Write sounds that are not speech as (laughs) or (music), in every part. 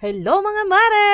Hello mga mare!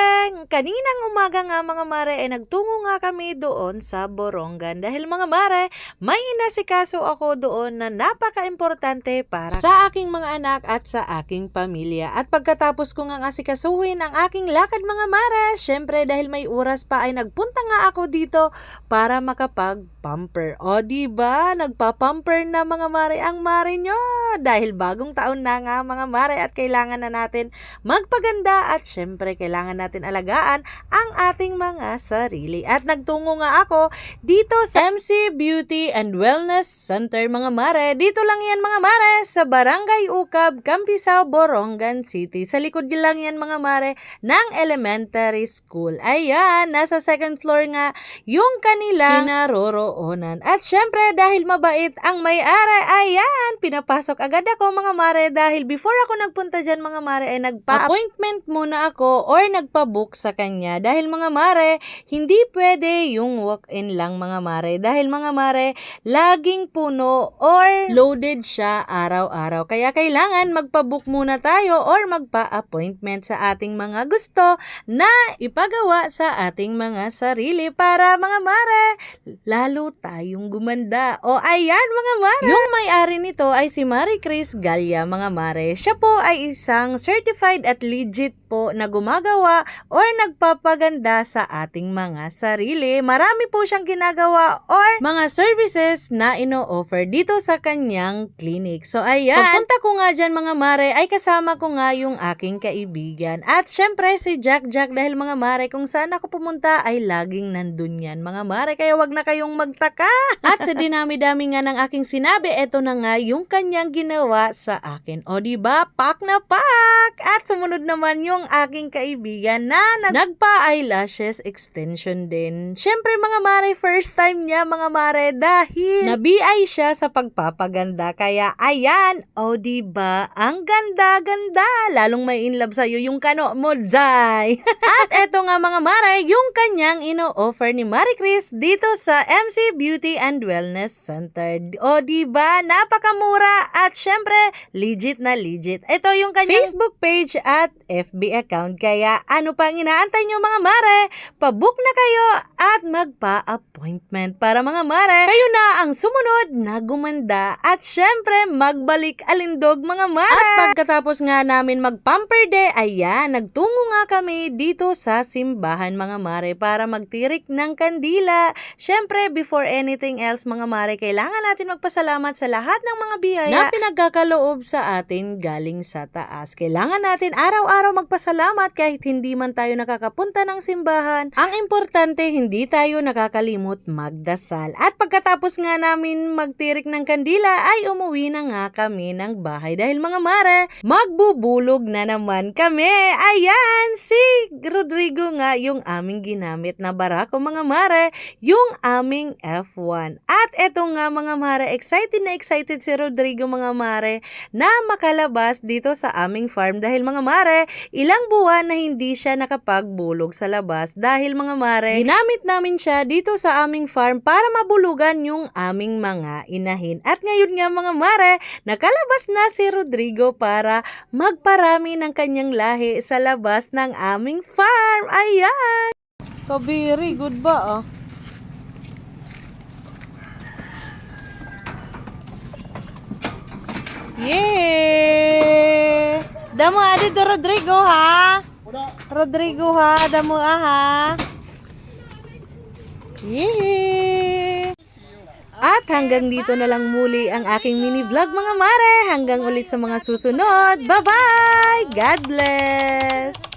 Kaninang umaga nga mga mare ay nagtungo nga kami doon sa Borongan dahil mga mare may inasikaso ako doon na napaka-importante para sa aking mga anak at sa aking pamilya. At pagkatapos ko nga asikasuhin ang aking lakad mga mare, syempre dahil may oras pa ay nagpunta nga ako dito para makapag-pumper. O di ba Nagpa-pumper na mga mare ang mare nyo dahil bagong taon na nga mga mare at kailangan na natin magpaganda at syempre kailangan natin alagaan ang ating mga sarili. At nagtungo nga ako dito sa MC Beauty and Wellness Center mga mare. Dito lang yan mga mare sa Barangay Ukab, Campisao, Borongan City. Sa likod lang yan mga mare ng elementary school. Ayan, nasa second floor nga yung kanila kinaroroonan. At syempre dahil mabait ang may-ari, ayan, pinapasok agad ako mga mare dahil before ako nagpunta dyan mga mare ay nagpa-appointment muna ako or nagpa-book sa kanya dahil mga mare, hindi pwede yung walk-in lang mga mare dahil mga mare, laging puno or loaded siya araw-araw. Kaya kailangan magpa-book muna tayo or magpa-appointment sa ating mga gusto na ipagawa sa ating mga sarili para mga mare, lalo tayong gumanda. O ayan mga mare! Yung may-ari nito ay si Marie Chris Galya mga mare. Siya po ay isang certified at legit po na gumagawa or nagpapaganda sa ating mga sarili. Marami po siyang ginagawa or mga services na ino-offer dito sa kanyang clinic. So ayan, pagpunta ko nga dyan mga mare ay kasama ko nga yung aking kaibigan. At syempre si Jack Jack dahil mga mare kung saan ako pumunta ay laging nandun yan mga mare. Kaya wag na kayong magtaka. (laughs) At sa dinami-dami nga ng aking sinabi, eto na nga yung kanyang ginawa sa akin. O ba Pak na pak! At sumunod naman yung aking kaibigan na nag- nagpa-eyelashes extension din. Syempre mga mare, first time niya mga mare dahil nabiay siya sa pagpapaganda. Kaya ayan, o di ba ang ganda-ganda. Lalong may in love sa'yo yung kano mo, Jai. (laughs) At eto nga mga mare, yung kanyang ino-offer ni Marie Chris dito sa MC Beauty and Wellness Center. O di ba napakamura at syempre legit na legit. Ito yung kanyang Facebook page at FB account. Kaya ano pang inaantay nyo mga mare? Pabook na kayo at magpa-appointment para mga mare. Kayo na ang sumunod na gumanda at syempre magbalik alindog mga mare. At pagkatapos nga namin mag-pamper day, ayan, nagtungo nga kami dito sa simbahan mga mare para magtirik ng kandila. Syempre, before anything else mga mare, kailangan natin magpasalamat sa lahat ng mga biyaya na pinagkakaloob sa atin galing sa taas. Kailangan natin araw-araw magpasalamat kahit hindi man tayo nakakapunta ng simbahan. Ang importante, hindi tayo nakakalimot magdasal. At pagkatapos nga namin magtirik ng kandila, ay umuwi na nga kami ng bahay. Dahil mga mare, magbubulog na naman kami. Ayan, si Rodrigo nga yung aming ginamit na barako mga mare, yung aming F1. At eto nga mga mare, excited na excited si Rodrigo mga mare na makalabas dito sa aming farm dahil mga mare, ilang buwan na hindi siya nakapagbulog sa labas dahil mga mare, ginamit namin siya dito sa aming farm para mabulugan yung aming mga inahin. At ngayon nga mga mare, nakalabas na si Rodrigo para magparami ng kanyang lahi sa labas ng aming farm. Ayan! Kabiri, good ba ah? Yay! Damo adi to Rodrigo ha? Rodrigo ha, damo ah ha? Yay! At hanggang dito na lang muli ang aking mini vlog mga mare. Hanggang ulit sa mga susunod. Bye-bye! God bless!